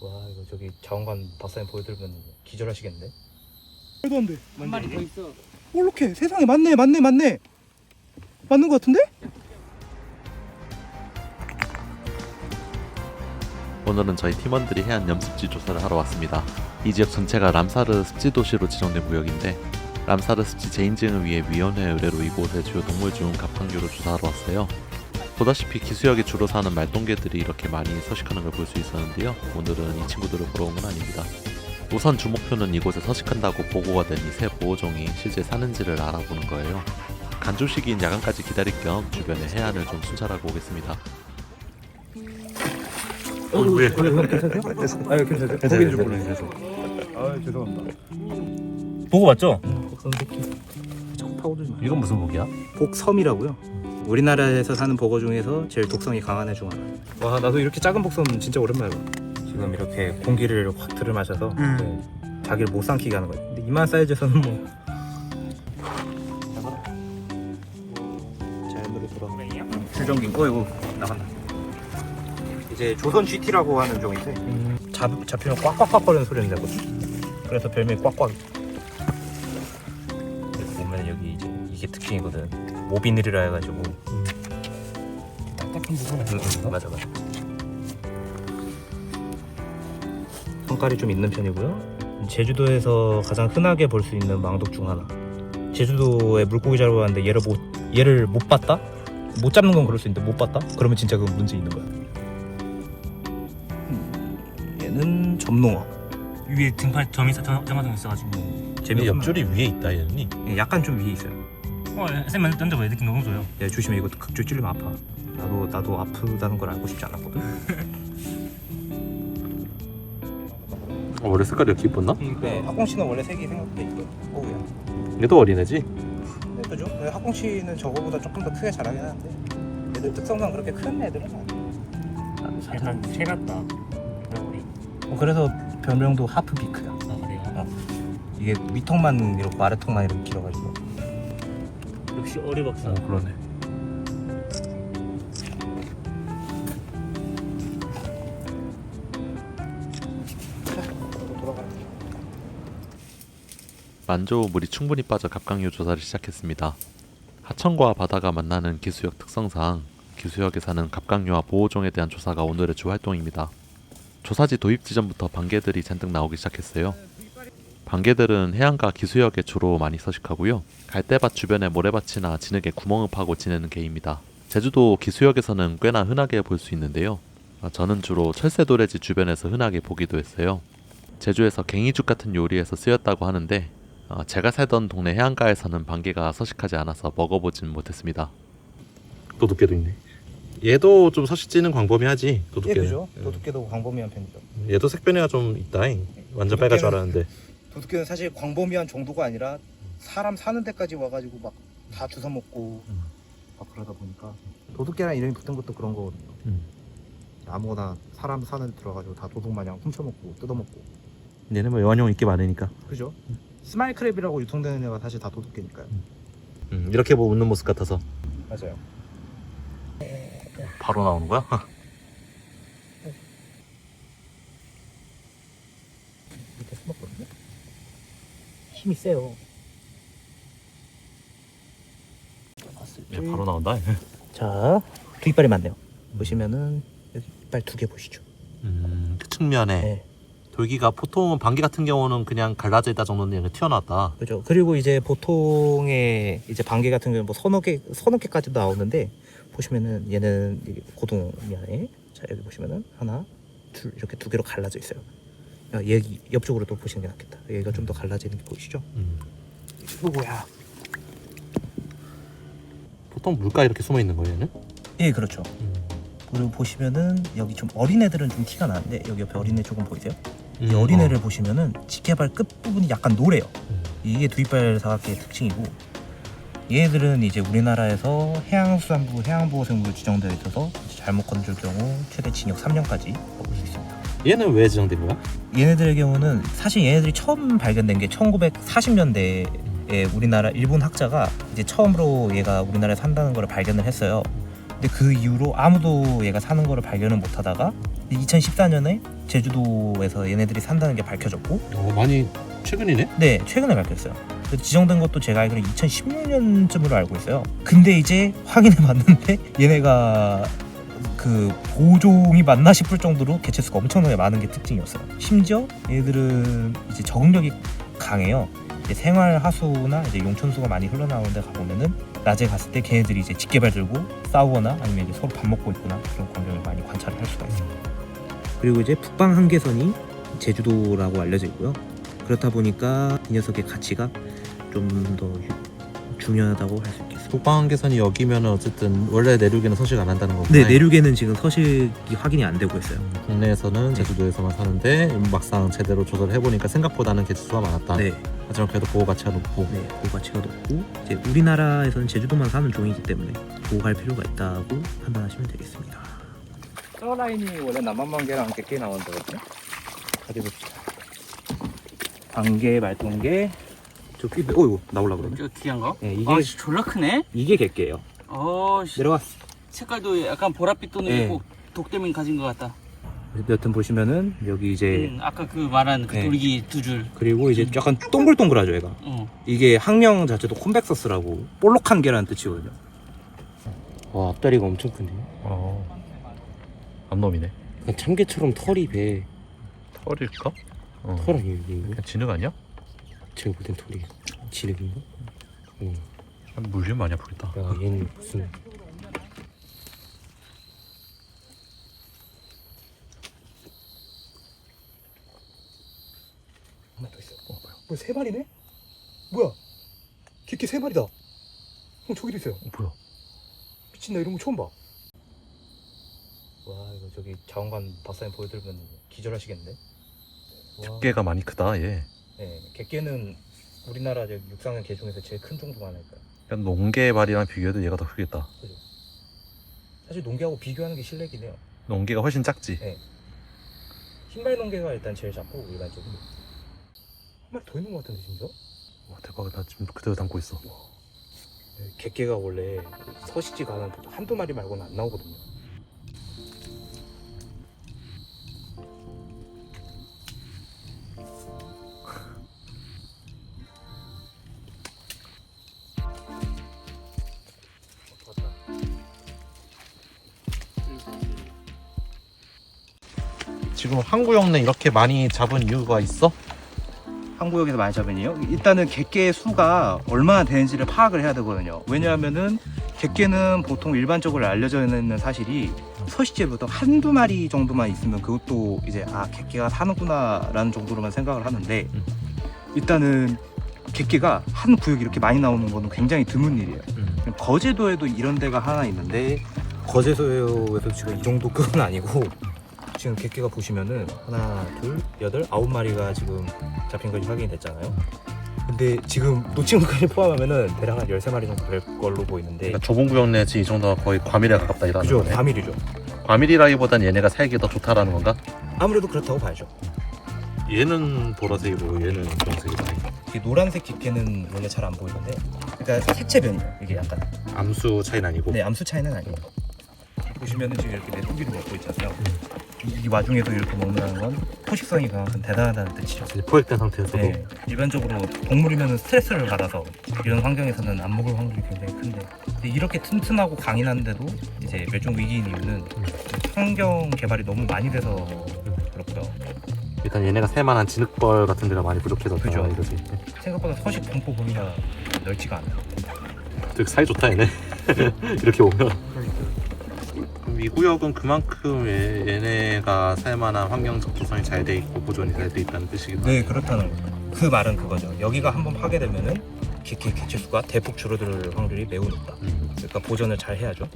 와 이거 저기 자원관 박사님 보여드리면 기절하시겠는데? 말도 안 돼. 한 마리 더 있어. 이렇게 세상에 맞네 맞네 맞네. 맞는 것 같은데? 오늘은 저희 팀원들이 해안 염습지 조사를 하러 왔습니다. 이 지역 전체가 람사르 습지 도시로 지정된 구역인데 람사르 습지 재인증을 위해 위원회 의뢰로 이곳의 주요 동물 중 갑각류를 조사하러 왔어요. 보다시피 기수역에 주로 사는 말똥개들이 이렇게 많이 서식하는 걸 볼 수 있었는데요. 오늘은 이 친구들을 보러 온 건 아닙니다. 우선 주 목표는 이곳에 서식한다고 보고가 된 이 새 보호종이 실제 사는지를 알아보는 거예요. 간조 시기인 야간까지 기다릴 겸 주변의 해안을 좀 순찰하고 오겠습니다. 어, 왜? 괜찮으세요? 아유 괜찮으세요? 거기는 좀 보내주셔서. 아 죄송합니다. 보고 맞죠? 복섬 새끼. 이건 무슨 복이야? 복섬이라고요. 우리나라에서 사는 버거 중에서 제일 독성이 강한 애중 하나. 와 나도 이렇게 작은 복섬 진짜 오랜만에 봐. 지금 이렇게 공기를 확 들이마셔서 네, 자기를 못 삼키게 하는 거예요. 근데 이만 사이즈에서는 뭐. 자연으로 돌아. 줄전기. 어 이거 나간다. 이제 조선 GT라고 하는 종인데 잡 잡히면 꽉꽉꽉 거리는 소리는 내거든. 그래서 별명이 꽉꽉. 여기 보면 여기 이제 이게 특징이거든. 모비늘이라 해가지고. 딱딱한 부분은 응, 응, 맞아 맞아. 성깔이 좀 있는 편이고요. 제주도에서 가장 흔하게 볼 수 있는 망독 중 하나. 제주도에 물고기 잡으러 갔는데 얘를 못 얘를 못 봤다? 못 잡는 건 그럴 수 있는데 못 봤다? 그러면 진짜 그 문제 있는 거야. 음, 얘는 점농어. 위에 등팔 점이 있어 점화점 있어가지고. 재미 옆줄이 위에 있다 얘는 약간 좀 위에 있어요. 어, 쌤 만져봐. 느낌 너무 좋아요. 야 조심해 이거 극줄 찔리면 아파. 나도 나도 아프다는 걸 알고 싶지 않았거든. 원래 색깔이 이렇게 이뻤나? 네, 학공씨는 원래 색이 있고 어우야. 얘도 어린애지? 네, 그죠? 네, 학공씨는 저거보다 조금 더 크게 자라긴 하는데 얘들 특성상 그렇게 큰 애들은 아니야. 약간 새 같다. 우리. 어, 그래서 별명도 하프 비크야. 아 그래요. 이게 위턱만 이렇고 아래턱만 이렇게 길어가지고. 역시 어리 박사. 어 그러네 만조 물이 충분히 빠져 갑각류 조사를 시작했습니다. 하천과 바다가 만나는 기수역 특성상 기수역에 사는 갑각류와 보호종에 대한 조사가 오늘의 주 활동입니다. 조사지 도입 지점부터 반개들이 잔뜩 나오기 시작했어요. 반개들은 해안가 기수역에 주로 많이 서식하고요. 갈대밭 주변에 모래밭이나 진흙에 구멍을 파고 지내는 개입니다. 제주도 기수역에서는 꽤나 흔하게 볼 수 있는데요. 아, 저는 주로 철새도래지 주변에서 흔하게 보기도 했어요. 제주에서 갱이죽 같은 요리에서 쓰였다고 하는데 어, 제가 살던 동네 해안가에서는 반개가 서식하지 않아서 먹어보진 못했습니다. 도둑개도 있네. 얘도 좀 서식지는 광범위하지. 예, 도둑개는. 그죠? 도둑개도 광범위한 편이죠. 얘도 색변이가 좀 있다. 잉. 완전 빨갈 줄 알았는데. 도둑개는 사실 광범위한 정도가 아니라 사람 사는 데까지 와가지고 막 다 주워 먹고 음. 막 그러다 보니까 도둑개란 이름이 붙은 것도 그런 거거든요. 음. 아무거나 사람 사는 데 들어가지고 다 도둑 마냥 훔쳐먹고 뜯어먹고 얘는 뭐 여완용 있게 많으니까. 그죠? 스마일 크랩이라고 유통되는 애가 사실 다 도둑개니까요. 음, 이렇게 뭐 웃는 모습 같아서. 맞아요. 바로 나오는 거야? 이렇게 숨었거든요. 힘이 세요. 얘 바로 나온다. 자, 두 이빨이 많네요. 보시면은 여기 이빨 두 개 보시죠. 음, 그 측면에 네. 돌기가 보통은 반개 같은 경우는 그냥 갈라져 있다 정도는 그냥 튀어나왔다. 그죠. 그리고 이제 보통의 이제 반개 같은 경우는 뭐 서너 개, 서너 개까지도 나오는데 보시면은 얘는 이게 고동면에 자 여기 보시면은 하나, 둘 이렇게 두 개로 갈라져 있어요. 야, 여기 옆쪽으로 또 보시는 게 낫겠다. 여기가 좀 더 갈라지는 게 보이시죠? 음. 이거 뭐야? 보통 물가 이렇게 숨어 있는 거예요, 얘는? 예, 그렇죠. 음. 그리고 보시면은 여기 좀 어린 애들은 좀 티가 나는데 여기 옆에 어린 애 조금 보이세요? 이 음, 어린 어. 애를 보시면은 지게발 끝 부분이 약간 노래요. 음. 이게 두이빨 사각계의 특징이고 얘들은 이제 우리나라에서 해양수산부 해양보호생물로 지정되어 있어서 잘못 건줄 경우 최대 징역 3년까지 먹을 수 있습니다. 얘는 왜 지정된 거야? 얘네들의 경우는 사실 얘네들이 처음 발견된 게 1940년대에 우리나라 일본 학자가 이제 처음으로 얘가 우리나라에 산다는 걸 발견을 했어요. 근데 그 이후로 아무도 얘가 사는 거를 발견을 못 하다가 2014년에 제주도에서 얘네들이 산다는 게 밝혀졌고 어, 많이 최근이네? 네, 최근에 밝혔어요. 그 지정된 것도 제가 알기로 2016년쯤으로 알고 있어요. 근데 이제 확인해 봤는데 얘네가 그 보종이 맞나 싶을 정도로 개체 수가 엄청나게 많은 게 특징이었어요. 심지어 얘들은 이제 적응력이 강해요. 이제 생활 하수나 이제 용천수가 많이 흘러나오는 데 가보면은 낮에 갔을 때 걔네들이 이제 집게발 들고 싸우거나 아니면 이제 서로 밥 먹고 있거나 그런 광경을 많이 관찰을 할 수가 있어요. 그리고 이제 북방 한계선이 제주도라고 알려져 있고요. 그렇다 보니까 이 녀석의 가치가 좀 더 중요하다고 할 수 있겠습니다. 북방한계선이 여기면 어쨌든 원래 내륙에는 서식 안 한다는 거구나. 네, 내륙에는 지금 서식이 확인이 안 되고 있어요. 국내에서는 제주도에서만 사는데 막상 제대로 조사를 해보니까 생각보다는 개체수가 많았다. 네, 하지만 그래도 보호 가치가 높고. 네, 보호 가치가 높고 이제 우리나라에서는 제주도만 사는 종이기 때문에 보호할 필요가 있다고 판단하시면 되겠습니다. 저 라인이 원래 남한만개랑 객개 나오는 거거든요. 어디 봅시다. 반개, 말똥개. 저 끼, 어이구 나올라 그러네. 저 귀한 거? 네, 이게 아, 씨, 졸라 크네. 이게 객개예요. 어, 씨, 내려갔어. 색깔도 약간 보랏빛 도는 네. 있고 독대민 가진 것 같다. 여튼 보시면은 여기 이제 음, 아까 그 말한 그 네. 돌기 두 줄. 그리고 이제 약간 동글동글하죠, 얘가. 어. 이게 학명 자체도 콘벡서스라고 볼록한 개라는 뜻이거든요. 와 앞다리가 엄청 큰데 어. 암놈이네. 그냥 참개처럼 털이 배 털일까? 어. 털 아니에요 이게 그냥 진흙 아니야? 제가 볼땐 털이 진흙인가? 응. 물리면 많이 아프겠다. 야 얘는 무슨 하나 더 있어. 어, 뭐야? 뭐야, 세 마리네? 뭐야? 개개 세 마리다. 형, 저기도 있어요. 어, 뭐야? 미친, 나 이런 거 처음 봐. 와 이거 저기 자원관 박사님 보여드리면 기절하시겠는데? 와. 개가 많이 크다 얘. 네, 객개는 우리나라 저 육상형 개 중에서 제일 큰 종류가 하나일까요? 그냥 농개 발이랑 비교해도 얘가 더 크겠다. 사실 농개하고 비교하는 게 실례긴 해요. 농개가 훨씬 작지. 흰발 농개가 일단 제일 작고 일반적으로. 한 마리 더 있는 것 같은데 진짜? 와 대박이다. 나 지금 그대로 담고 있어. 네, 객개가 원래 서식지 가면 보통 한두 마리 말고는 안 나오거든요. 항구역내 이렇게 많이 잡은 이유가 있어? 한국역에서 많이 잡으니요. 일단은 객개의 수가 얼마나 되는지를 파악을 해야 되거든요. 왜냐하면은 객개는 보통 일반적으로 알려져 있는 사실이 서식지에 보통 한두 마리 정도만 있으면 그것도 이제 아 객개가 사는구나라는 정도로만 생각을 하는데 음. 일단은 객개가 한 구역이 이렇게 많이 나오는 거는 굉장히 드문 일이에요. 음. 거제도에도 이런 데가 하나 있는데 거제도에서 지금 이 정도 급은 아니고 지금 객개가 보시면은 하나, 둘, 여덟, 아홉 마리가 지금 잡힌 것이 확인이 됐잖아요. 근데 지금 놓친 것까지 포함하면은 대략 한 13마리 정도 될 걸로 보이는데 그러니까 좁은 구역 내지 이 정도가 거의 과밀에 가깝다 이라는 그죠? 거네. 과밀이죠. 과밀이라기보단 얘네가 살기 더 좋다라는 건가? 아무래도 그렇다고 봐야죠. 얘는 보라색이고 얘는 주황색이다. 이 노란색 객개는 원래 잘 안 보이는데 그러니까 색채 변이에요. 이게 약간 암수 차이는 아니고. 네, 암수 차이는 아니에요. 보시면은 지금 이렇게 메뚜기를 먹고 있잖아요. 이, 이 와중에도 이렇게 먹는다는 건 포식성이 그만큼 대단하다는 뜻이죠. 포획된 상태에서도 네, 일반적으로 동물이면 스트레스를 받아서 이런 환경에서는 안 먹을 확률이 굉장히 큰데 근데 이렇게 튼튼하고 강인한데도 이제 멸종 위기인 이유는 환경 개발이 너무 많이 돼서 그렇고요. 일단 얘네가 살만한 진흙벌 같은 데가 많이 부족해졌다 그죠. 생각보다 서식 분포 범위가 넓지가 않아요. 되게 사이 좋다 얘네. 이렇게 오면. 이 구역은 그만큼 얘- 얘네가 살만한 환경적 조성이 잘 돼 있고 보존이 잘 돼 있다는 뜻이기도 네, 그렇다는 거죠. 그 말은 그거죠. 여기가 한번 파괴되면은 개체수가 대폭 줄어들 확률이 매우 높다. 음. 그러니까 보존을 잘 해야죠.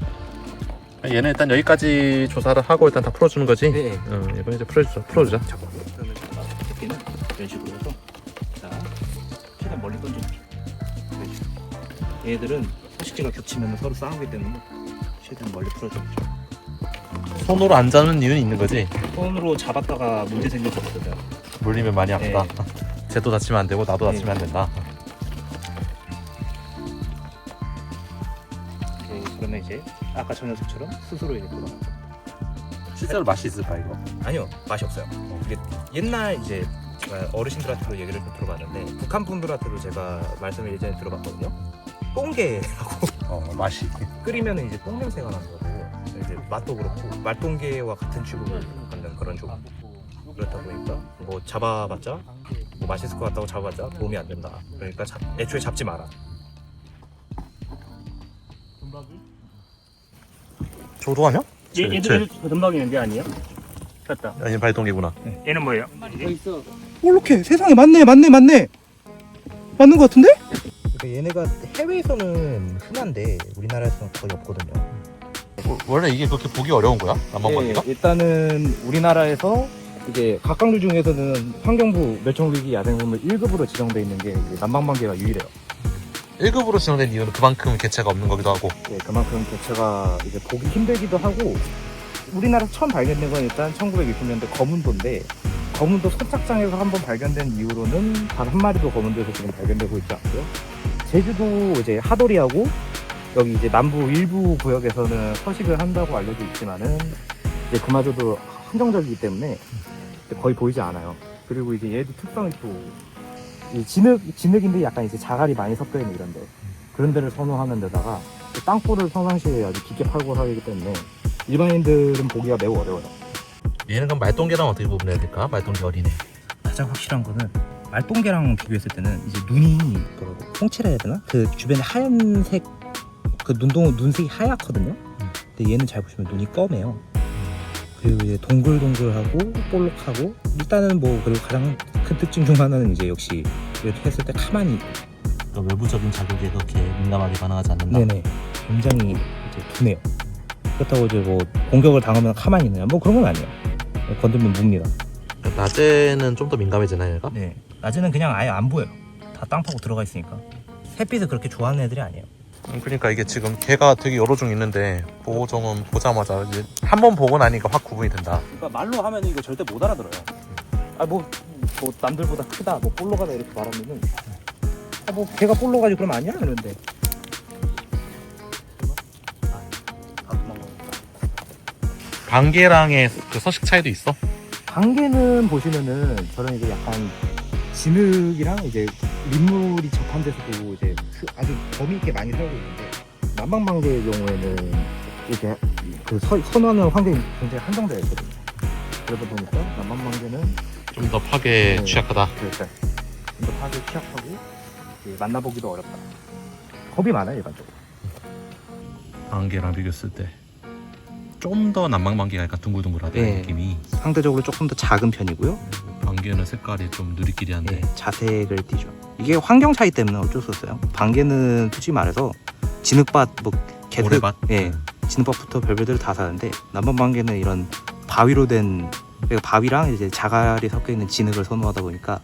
얘는 일단 여기까지 조사를 하고 일단 다 풀어주는 거지? 네. 응, 이번 이제 풀어주자. 풀어주자. 잠깐. 그러면 새끼는 이런 식으로 해서 자 최대한 멀리 던져줄게. 이런 식으로. 얘들은 서식지가 겹치면 서로 싸우기 때문에 최대한 멀리 풀어줘야죠. 손으로 안 잡는 이유는 있는 거지? 손으로 잡았다가 문제 생겼었거든요. 물리면 많이 아프다. 쟤도 다치면 안 되고 나도 네. 다치면 안 된다. 이제 그러면 이제 아까 저 녀석처럼 스스로 이제 돌아가. 실제로 맛이 있을까 이거? 아니요 맛이 없어요. 이게 옛날 이제 제가 어르신들한테도 얘기를 좀 들어봤는데 북한 분들한테도 제가 말씀을 예전에 들어봤거든요. 똥개하고 어 맛이. 끓이면 이제 똥 냄새가 나는 거고 이제 맛도 그렇고 말똥개와 같은 취급을 받는 그런 종. 그렇다 보니까 뭐 잡아봤자 뭐 맛있을 것 같다고 잡아봤자 도움이 안 된다. 그러니까 잡- 애초에 잡지 마라. 저도 하냐? 얘, 얘들 전박이 있는 게 아니에요? 맞다. 아니 발동이구나. 얘는 뭐예요? 이렇게 세상에 맞네 맞네 맞네 맞는 것 같은데? 그러니까 얘네가 해외에서는 흔한데 우리나라에서는 거의 없거든요. 원래 이게 그렇게 보기 어려운 거야? 남방광기가? 네, 일단은 우리나라에서 이제 각각류 중에서는 환경부 멸종위기 야생동물 1급으로 지정돼 있는 게 남방방개가 유일해요. 1급으로 지정된 이유는 그만큼 개체가 없는 거기도 하고. 네, 그만큼 개체가 이제 보기 힘들기도 하고 우리나라 처음 발견된 건 일단 1960년대 검은도인데 검은도 선착장에서 한번 발견된 이후로는 단 한 마리도 검은도에서 지금 발견되고 있지 않고요. 제주도 이제 하도리하고 여기 이제 남부 일부 구역에서는 서식을 한다고 알려져 있지만은 이제 그마저도 한정적이기 때문에 거의 보이지 않아요. 그리고 이제 얘도 특성이 또이 진흙 진흙인데 약간 이제 자갈이 많이 섞여 있는 이런데 그런 데를 선호하는 데다가 그 땅볼을 평상시에 아주 깊게 팔고 하기 때문에 일반인들은 보기가 매우 어려워요. 얘는 그럼 말동개랑 어떻게 구분해야 될까? 말동개 어린애. 가장 확실한 거는 말똥개랑 비교했을 때는 이제 눈이 그 홍채라 해야 되나? 그 주변에 하얀색 그 눈동 눈색이 하얗거든요. 근데 얘는 잘 보시면 눈이 검해요. 그리고 이제 동글동글하고 볼록하고 일단은 뭐 그리고 가장 큰 특징 중 하나는 이제 역시 이렇게 했을 때 가만히 있고 그러니까 외부적인 자극에 그렇게 민감하게 반응하지 않는다. 네네 굉장히 이제 둔해요. 그렇다고 이제 뭐 공격을 당하면 가만히 있느냐 뭐 그런 건 아니에요. 건들면 묵니다. 낮에는 좀 더 민감해지나 얘가? 네. 낮에는 그냥 아예 안 보여요. 다 땅 파고 들어가 있으니까. 햇빛을 그렇게 좋아하는 애들이 아니에요. 음, 그러니까 이게 지금 개가 되게 여러 종 있는데 보호종은 보자마자 한 번 보고 나니까 확 구분이 된다. 그러니까 말로 하면 이거 절대 못 알아들어요. 아뭐 뭐 남들보다 크다, 뭐 볼로가다 이렇게 말하면은 아 뭐 걔가 볼로가지 그럼 아니야 이러는데. 아 도망가. 방개랑의 그 서식 차이도 있어? 관계는 보시면은 저런 이제 약간 진흙이랑 이제 민물이 접한 데서도 이제 수- 아주 범위 있게 많이 살고 있는데 남방방개의 경우에는 이렇게 그 서, 선호하는 환경이 굉장히 한정되어 있거든요. 그러다 보니까 남방방개는 좀 더 파괴에 네. 취약하다. 그러니까 좀더 파괴 취약하고 만나보기도 어렵다. 겁이 많아요 일반적으로. 방개랑 비교했을 때 좀더 남방방개가 약간 둥글둥글하다 네. 느낌이. 상대적으로 조금 더 작은 편이고요. 방개는 색깔이 좀 누리끼리한데. 네, 자색을 띠죠. 이게 환경 차이 때문에 어쩔 수 없어요. 반개는 솔직히 말해서 진흙밭 뭐 개들 고래밭? 예, 진흙밭부터 별별들 다 사는데 남방 반개는 이런 바위로 된 그러니까 바위랑 이제 자갈이 섞여 있는 진흙을 선호하다 보니까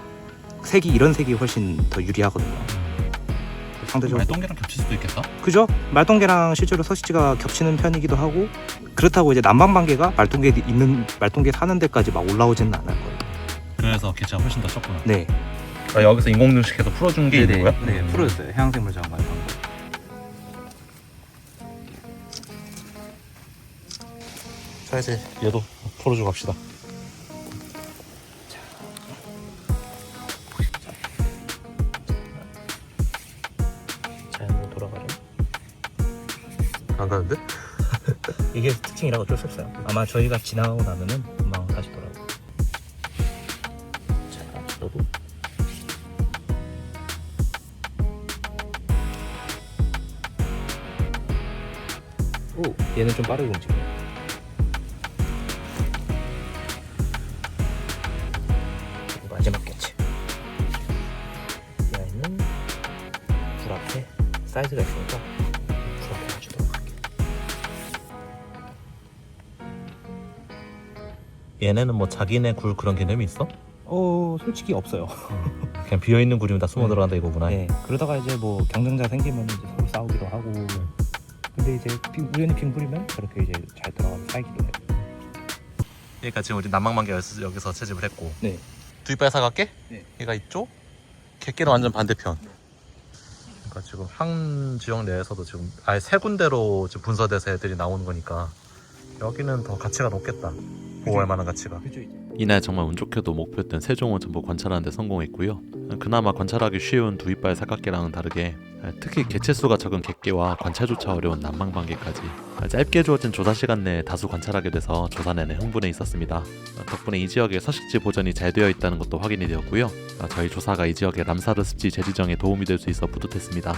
색이 이런 색이 훨씬 더 유리하거든요. 상대적으로 말동개랑 겹칠 수도 있겠다. 그죠? 말똥개랑 실제로 서식지가 겹치는 편이기도 하고 그렇다고 이제 남방방개가 말똥개 있는 말똥개 사는 데까지 막 올라오지는 않을 거예요. 그래서 개체가 훨씬 더 적구나. 네. 아, 여기서 인공눈식해서 풀어준 게 있는 거야? 네, 풀어줬어요. 해양생물 장관. 자 이제 얘도 풀어주고 갑시다. 자연으로. 안 가는데? 이게 특징이라 어쩔 수 없어요. 아마 저희가 지나가고 나면은 얘는 좀 빠르게 움직여요. 마지막 개체. 이 아이는 불 앞에 사이즈가 있으니까 불 앞에 맞추도록 할게요. 얘네는 뭐 자기네 굴 그런 개념이 있어? 어, 솔직히 없어요. 그냥 비어 있는 굴이면 다 숨어 네. 들어간다 이거구나. 네, 그러다가 이제 뭐 경쟁자 생기면 이제 서로 싸우기도 하고. 근데 이제 비- 우연히 빙불이면 저렇게 이제 잘 들어가서 살기도 해요. 그러니까 지금 우리 남방만개 여기서, 채집을 했고. 네. 두이빨 사갈게? 네. 얘가 이쪽? 개끼는 완전 반대편. 그러니까 지금 한 지역 내에서도 지금 아예 세 군데로 지금 분서돼서 애들이 나오는 거니까 여기는 더 가치가 높겠다. 보호할 만한 가치가. 이날 정말 운 좋게도 목표였던 세종원 전부 관찰하는 데 성공했고요. 그나마 관찰하기 쉬운 두 이빨 사각개랑은 다르게 특히 개체수가 적은 객개와 관찰조차 어려운 난망반개까지 짧게 주어진 조사 시간 내에 다수 관찰하게 돼서 조사 내내 흥분해 있었습니다. 덕분에 이 지역에 서식지 보전이 잘 되어 있다는 것도 확인이 되었고요. 저희 조사가 이 지역의 람사르 습지 재지정에 도움이 될 수 있어 뿌듯했습니다.